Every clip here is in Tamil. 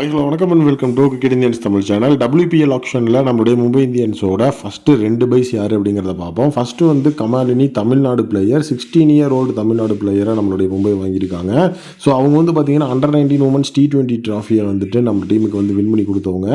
ஹலோ வணக்கம் and welcome to cricket Indians Tamil channel WPL ஆப்ஷனில் நம்மளுடைய மும்பை இந்தியன்ஸோட ஃபஸ்ட்டு ரெண்டு பைஸ் யார் அப்படிங்கிறத பார்ப்போம். ஃபஸ்ட்டு வந்து Kamalini Tamil Nadu player sixteen year old Tamil Nadu பிளேயரை நம்மளுடைய மும்பை வாங்கியிருக்காங்க. ஸோ அவங்க வந்து பார்த்தீங்கன்னா under nineteen women's T twenty ட்ராஃபியை வந்துட்டு நம்ம டீமுக்கு வந்து வின் பண்ணி கொடுத்தவங்க.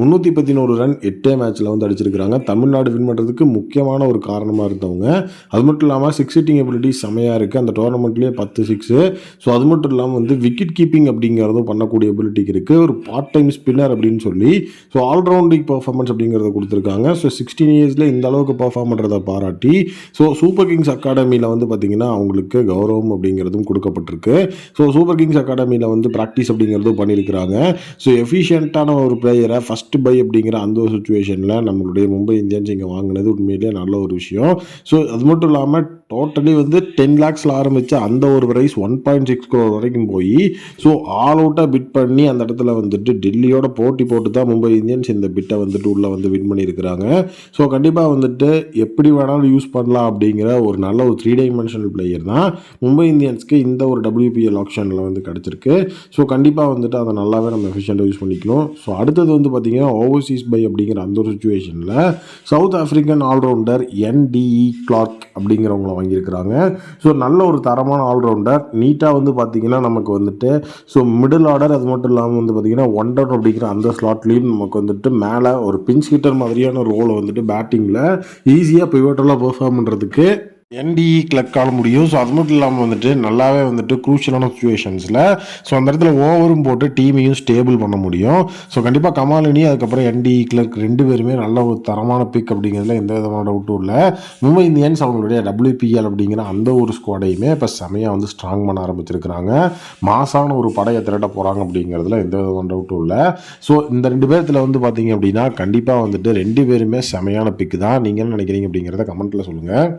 முந்நூற்றி பதினோரு ரன் எட்டே மேட்ச்சில் வந்து அடிச்சிருக்கிறாங்க. தமிழ்நாடு வின் பண்ணுறதுக்கு முக்கியமான ஒரு காரணமாக இருந்தவங்க. அது மட்டும் இல்லாமல் சிக்ஸ் ஹிட்டிங் எபிலிட்டி செமையாக இருக்குது அந்த டோர்னமெண்ட்லேயே பத்து சிக்ஸு ஸோ அது மட்டும் இல்லாமல் வந்து விக்கெட் கீப்பிங் அப்படிங்கிறதும் பண்ணக்கூடிய எபிலிட்டிக்கு இருக்குது ஒரு பார்ட் டைம் ஸ்பின்னர் அப்படின்னு சொல்லி ஸோ ஆல்ரவுண்டிங் பர்ஃபார்மன்ஸ் அப்படிங்கிறத கொடுத்துருக்காங்க. ஸோ சிக்ஸ்டீன் இயர்ஸில் இந்த அளவுக்கு பர்ஃபார்ம் பண்ணுறத பாராட்டி ஸோ சூப்பர் கிங்ஸ் அகாடமியில் வந்து பார்த்திங்கன்னா அவங்களுக்கு கௌரவம் அப்படிங்கிறதும் கொடுக்கப்பட்டிருக்கு. ஸோ சூப்பர் கிங்ஸ் அகாடமியில் வந்து ப்ராக்டிஸ் அப்படிங்கிறதும் பண்ணியிருக்கிறாங்க. ஸோ எஃபிஷியண்ட்டான ஒரு பிளேயரை ஃபஸ்ட்டு பை அப்படிங்கிற அந்த ஒரு சுச்சுவேஷனில் நம்மளுடைய மும்பை இந்தியன்ஸ் இங்கே வாங்கினது உண்மையிலேயே நல்ல ஒரு விஷயம். ஸோ அது மட்டும் இல்லாமல் டோட்டலி வந்து டென் லேக்ஸில் ஆரம்பித்த அந்த ஒரு price one point six crore வரைக்கும் போய் ஸோ ஆல் அவுட்டாக பிட் பண்ணி அந்த இடத்துல வந்துட்டு டெல்லியோட போட்டி போட்டு தான் மும்பை இந்தியன்ஸ் இந்த பிட்டை வந்துட்டு உள்ளே வந்து வின் பண்ணியிருக்கிறாங்க. ஸோ கண்டிப்பாக வந்துட்டு எப்படி வேணாலும் யூஸ் பண்ணலாம் அப்படிங்கிற ஒரு நல்ல ஒரு த்ரீ டைமென்ஷனல் பிளேயர் தான் மும்பை இந்தியன்ஸ்க்கு இந்த ஒரு டபிள்யூபிஎல் ஆப்ஷனில் வந்து கிடச்சிருக்கு. ஸோ கண்டிப்பாக வந்துட்டு அதை நல்லாவே நம்ம எஃபிஷியண்ட்டாக யூஸ் பண்ணிக்கணும் ஸோ அடுத்தது வந்து பார்த்திங்கன்னா ஓவர்சீஸ் பை அப்படிங்கிற அந்த ஒரு சுச்சுவேஷனில் சவுத் ஆஃப்ரிக்கன் ஆல்ரவுண்டர் என்டிஇ கிளார்க் அப்படிங்கிறவங்கள வாங்கியிருக்கிறாங்க. ஸோ நல்ல ஒரு தரமான ஆல்ரவுண்டர் நீட்டாக வந்து பார்த்திங்கன்னா நமக்கு வந்துட்டு ஸோ மிடில் ஆர்டர் அது மட்டும் இல்லாமல் வந்து பார்த்திங்கன்னா ஒன் டவுன் அப்படிங்கிற அந்த ஸ்லாட்லேயும் நமக்கு வந்துட்டு மேலே ஒரு பிஞ்ச் ஹிட்டர் மாதிரியான ரோலை வந்துட்டு பேட்டிங்கில் ஈஸியாக பிவோட்டலாக பெர்ஃபார்ம் பண்ணுறதுக்கு என்டிஇ கிளக்கால முடியும். ஸோ அது மட்டும் இல்லாமல் வந்துட்டு நல்லாவே வந்துட்டு க்ரூஷியலான சுச்சுவேஷன்ஸில் ஸோ அந்த இடத்துல ஓவரும் போட்டு டீமையும் ஸ்டேபிள் பண்ண முடியும். ஸோ கண்டிப்பாக கமாலினி அதுக்கப்புறம் என்டிஇ கிளர்க் ரெண்டு பேருமே நல்ல ஒரு தரமான பிக் அப்படிங்கிறதுல எந்த விதமான டவுட்டும் இல்லை. மும்பை இந்தியன்ஸ் அவங்களுடைய டபிள்யூபிஎல் அப்படிங்கிற அந்த ஒரு ஸ்குவாடையுமே இப்போ செமையாக வந்து ஸ்ட்ராங் பண்ண ஆரம்பிச்சிருக்கிறாங்க. மாசான ஒரு படையை திரட்ட போகிறாங்க அப்படிங்கிறதுல எந்த விதமான டவுட்டும் இல்லை. ஸோ இந்த ரெண்டு பேர்த்தில் வந்து பார்த்தீங்க அப்படின்னா கண்டிப்பாக வந்துட்டு ரெண்டு பேருமே செமையான பிக்கு தான். நீங்கள் என்ன நினைக்கிறீங்க அப்படிங்கிறத கமெண்ட்டில் சொல்லுங்கள்